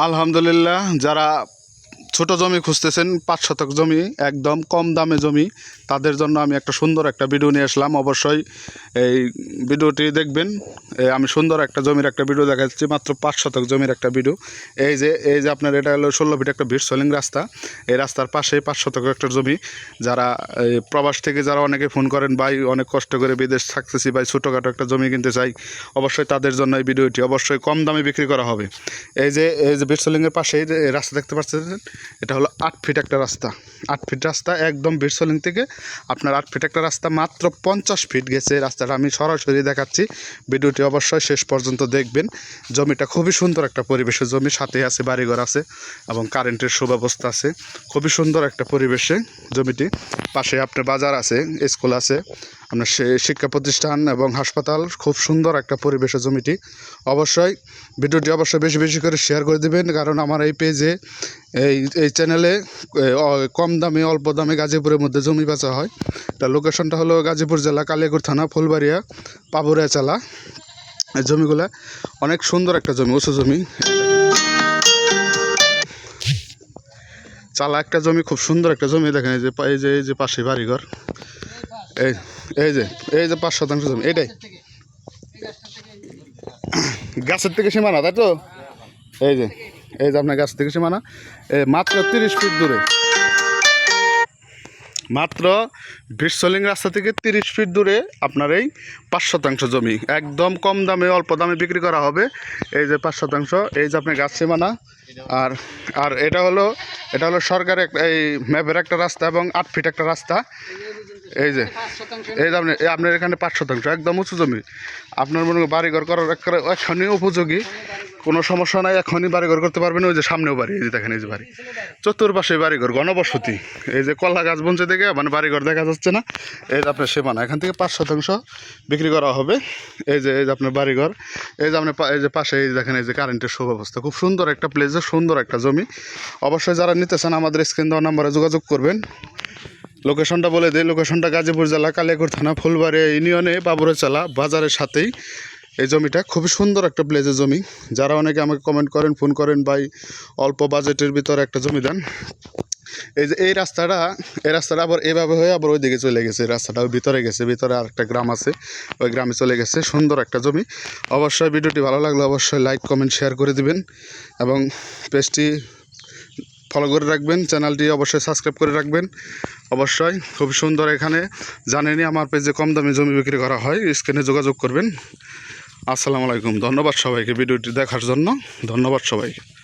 আলহামদুলিল্লাহ যারা ছোট জমি খুঁজতেছেন, পাঁচ শতক জমি, একদম কম দামে জমি। তাদের জন্য আমি একটা সুন্দর একটা ভিডিও নিয়ে আসলাম। অবশ্যই এই ভিডিওটি দেখবেন। আমি সুন্দর একটা জমির একটা ভিডিও দেখাচ্ছি, মাত্র পাঁচ শতক জমির একটা ভিডিও এই যে এই যে আপনার, এটা হলো ষোলো ফিট একটা ভিড়, সোলিং রাস্তা। এই রাস্তার পাশে পাঁচ শতক একটা জমি। যারা প্রবাস থেকে যারা অনেকে ফোন করেন, ভাই, অনেক কষ্ট করে বিদেশ থাকতেছি, ভাই, ছোটোখাটো একটা জমি কিনতে চাই। অবশ্যই তাদের জন্য এই ভিডিওটি অবশ্যই কম দামে বিক্রি করা হবে। এই যে এই যে বিটসলিংয়ের পাশে রাস্তা দেখতে পাচ্ছেন? এটা হলো আট ফিট একটা রাস্তা। আট ফিট রাস্তা একদম বিটসলিং থেকে আপনার আট ফিট একটা রাস্তা মাত্র পঞ্চাশ ফিট গেছে। রাস্তাটা আমি সরাসরি দেখাচ্ছি। ভিডিওটি অবশ্যই শেষ পর্যন্ত দেখবেন। জমিটা খুবই সুন্দর একটা পরিবেশে জমি সাথে আছে, বাড়িঘর আছে এবং কারেন্টের সুব্যবস্থা আছে। খুবই সুন্দর একটা পরিবেশে জমিটি। পাশে আপনার বাজার আছে, স্কুল আছে আপনার শিক্ষা প্রতিষ্ঠান এবং হাসপাতাল, খুব সুন্দর একটা পরিবেশের জমিটি। অবশ্যই ভিডিওটি অবশ্যই বেশি বেশি করে শেয়ার করে দিবেন, কারণ আমার এই পেজে এই এই চ্যানেলে কম দামে, অল্প দামে গাজীপুরের মধ্যে জমি বেচা হয়। এটা লোকেশনটা হলো গাজীপুর জেলা কালিয়াকুর থানা, ফুলবাড়িয়া পাবুরিয়া চালা। এই জমিগুলা অনেক সুন্দর একটা জমি, উঁচু জমি। চালা একটা জমি, খুব সুন্দর একটা জমি, দেখেন এই যে এই যে এই যে পাশে বাড়িঘর। এই এই যে এই যে পাঁচ শতাংশ জমি, এটাই। গাছের থেকে সীমানা, তাই তো? এই যে এই যে আপনার গাছ থেকে সীমানা। মাত্র তিরিশ ফিট দূরে। মাত্র বিশ্বলিং রাস্তা থেকে তিরিশ ফিট দূরে আপনার এই পাঁচ শতাংশ জমি। একদম কম দামে, অল্প দামে বিক্রি করা হবে। এই যে পাঁচ শতাংশ, এই যে আপনার গাছ সীমানা। আর আর এটা হলো এটা হলো সরকারের এই ম্যাপের একটা রাস্তা এবং আট ফিট একটা রাস্তা। এই যে এই আপনি আপনার এখানে পাঁচ শতাংশ একদম উঁচু জমি আপনার মনে বাড়িঘর করার এখনই উপযোগী কোনো সমস্যা নাই এখনই বাড়িঘর করতে পারবেন ওই যে সামনেও বাড়ি এই যে দেখেন এই যে বাড়ি চতুর্পাশে বাড়িঘর গণবসতি এই যে কলা গাছ বঞ্চে থেকে মানে বাড়িঘর দেখা যাচ্ছে না এই যে আপনার সীমানা এখান থেকে পাঁচ শতাংশ বিক্রি করা হবে এই যে এই যে আপনার বাড়িঘর এই যে আপনার এই যে পাশে এই দেখেন এই যে কারেন্টের সুব্যবস্থা খুব সুন্দর একটা প্লেসে সুন্দর একটা জমি অবশ্যই যারা নিতে চান আমাদের স্ক্রিন দেওয়া নাম্বারে যোগাযোগ করবেন লোকেশনটা বলে দিই, লোকেশনটা গাজীপুর জেলা, কালিয়াকুর থানা, ফুলবাড়ি ইউনিয়নে, বাবুরে চালা বাজারের সাথেই। এই জমিটা খুবই সুন্দর একটা প্লেজের জমি। যারা অনেকে আমাকে কমেন্ট করেন ফোন করেন, ভাই, অল্প বাজেটের ভিতরে একটা জমি দেন। এই যে, এই রাস্তাটা এই রাস্তাটা আবার এভাবে হয়ে আবার ওইদিকে চলে গেছে। এই রাস্তাটা ভিতরে গেছে, ভিতরে আর একটা গ্রাম আছে, ওই গ্রামে চলে গেছে। সুন্দর একটা জমি। অবশ্যই ভিডিওটি ভালো লাগলে অবশ্যই লাইক কমেন্ট শেয়ার করে দিবেন। এবং পেজটি ফলো করে রাখবেন। চ্যানেলটি অবশ্যই সাবস্ক্রাইব করে রাখবেন। অবশ্যই, খুব সুন্দর এখানে। জানেনি আমার পেজে কম দামে জমি বিক্রি করা হয় স্ক্রিনে যোগাযোগ করবেন। আসসালামু আলাইকুম। ধন্যবাদ সবাইকে ভিডিওটি দেখার জন্য। ধন্যবাদ সবাইকে।